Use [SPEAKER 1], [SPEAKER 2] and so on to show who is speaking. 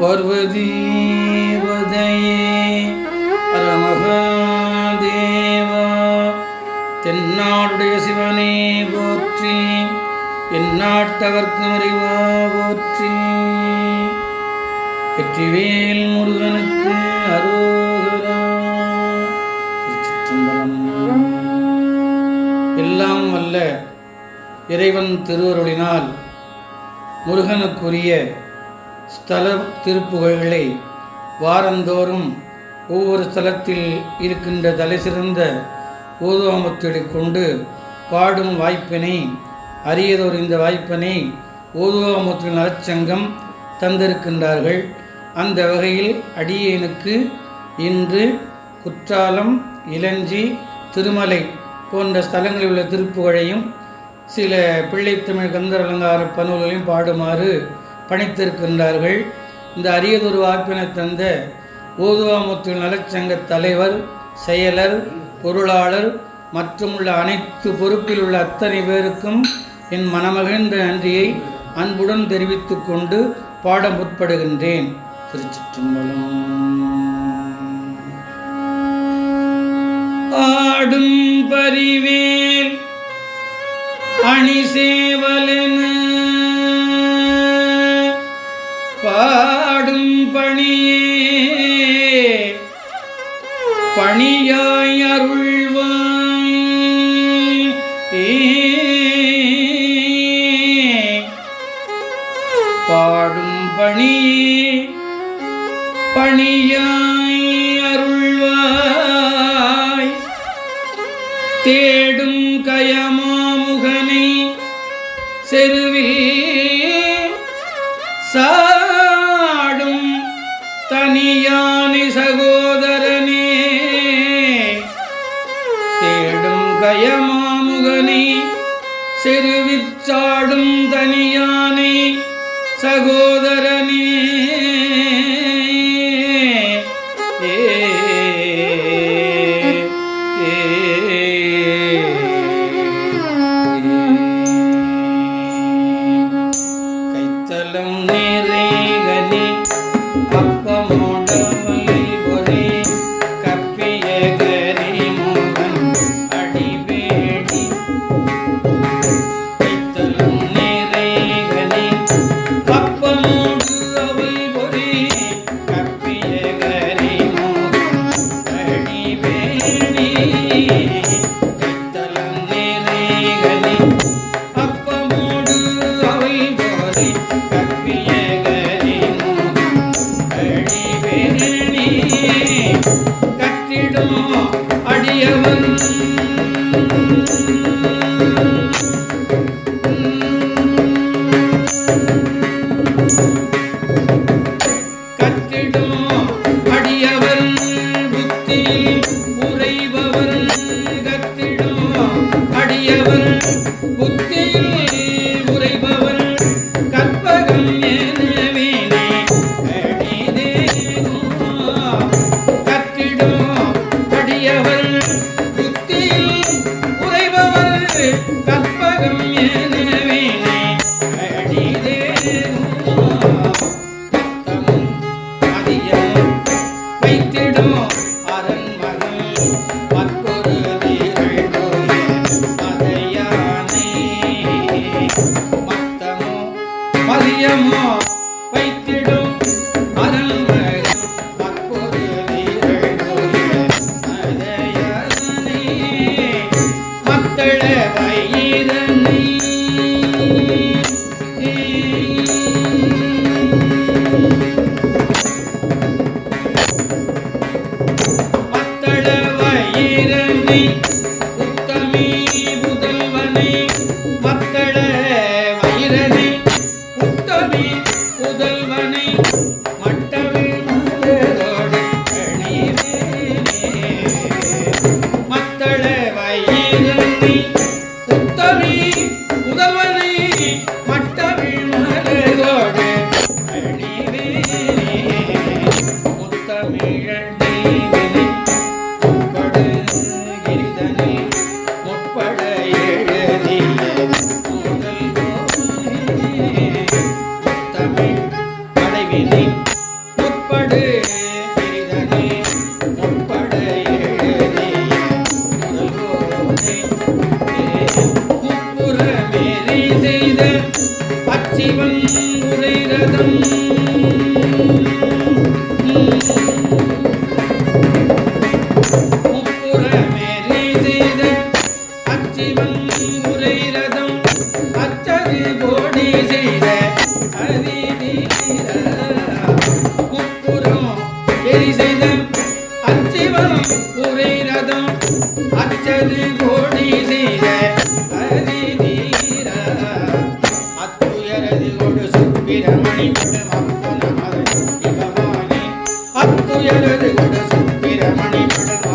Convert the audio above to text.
[SPEAKER 1] பார்வதி வதையே அரமகாதேவா தென்னாடுடைய சிவனே போற்றி எந்நாட்டவர்க்கு அறிவா போற்றி. வெற்றிவேல் முருகனுக்கு அரோகரா. திருச்சிற்றம்பலம். எல்லாம் வல்ல இறைவன் திருவருளினால் முருகனுக்குரிய ஸ்தல திருப்புகழ்களை வாரந்தோறும் ஒவ்வொரு ஸ்தலத்தில் இருக்கின்ற தலைசிறந்த ஓதுவாமத்துகளை கொண்டு பாடும் வாய்ப்பினை அரியதோர் இந்த வாய்ப்பினை ஓதுவாமத்தின் நலச்சங்கம் தந்திருக்கின்றார்கள். அந்த வகையில் அடியேனுக்கு இன்று குற்றாலம் இளஞ்சி திருமலை போன்ற ஸ்தலங்களில் உள்ள திருப்புகழையும் சில பிள்ளைத்தமிழ் கந்தர் அலங்கார பனூல்களையும் பாடுமாறு பணித்திருக்கின்றார்கள். இந்த அரியதொரு வாய்ப்பினை தந்த ஓதுவாமுத்து நலச்சங்க தலைவர் செயலர் பொருளாளர் மற்றும் உள்ள அனைத்து பொறுப்பில் உள்ள அத்தனை பேருக்கும் என் மனமகிழ்ந்த நன்றியை அன்புடன் தெரிவித்து கொண்டு பாட முற்படுகின்றேன். திருச்சிற்றம்பலம். ஆடும் பரிவேல் அணி சேவலென பாடும் பணியே. பணியாய் அருள்வாய். ஏ தனியானி சகோதரனே தேடும் கயமாமுகனை செருவிச்சாடும் தனியானை சகோதரனே. கைத்தலம் நீ அடியவன். மதியமோ வைத்திடும் அரண்மகள் மற்றொரு வீரழ்தோய புரை ரதம் அச்சது கோடி செய்த அத்துயரது கொடு சுப்பிரமணி அத்துயரது கொடு சுப்பிரமணி படம்